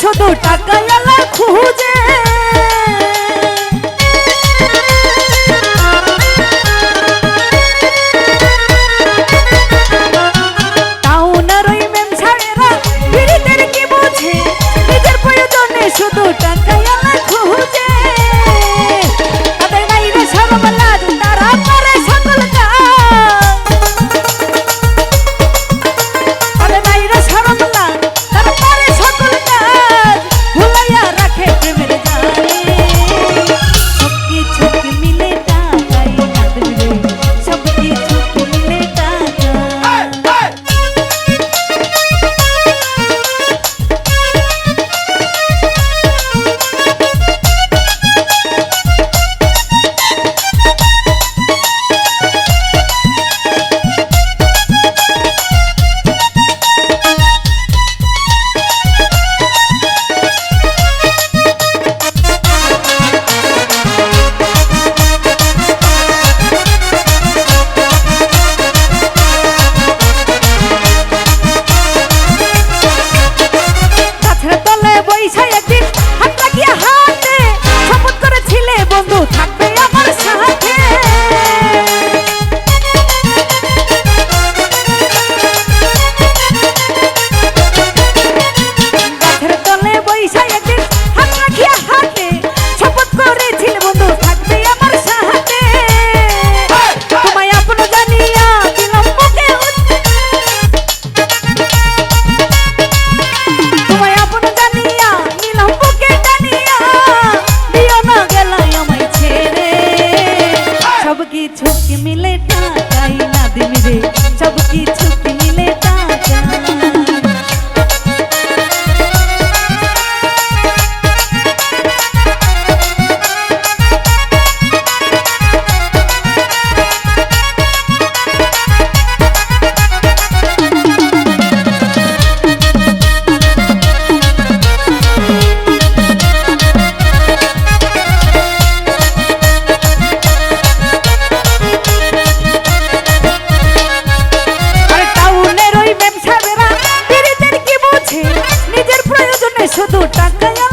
শুধু টাকা খুঁজে। ছায় আদমি রে সব কিছু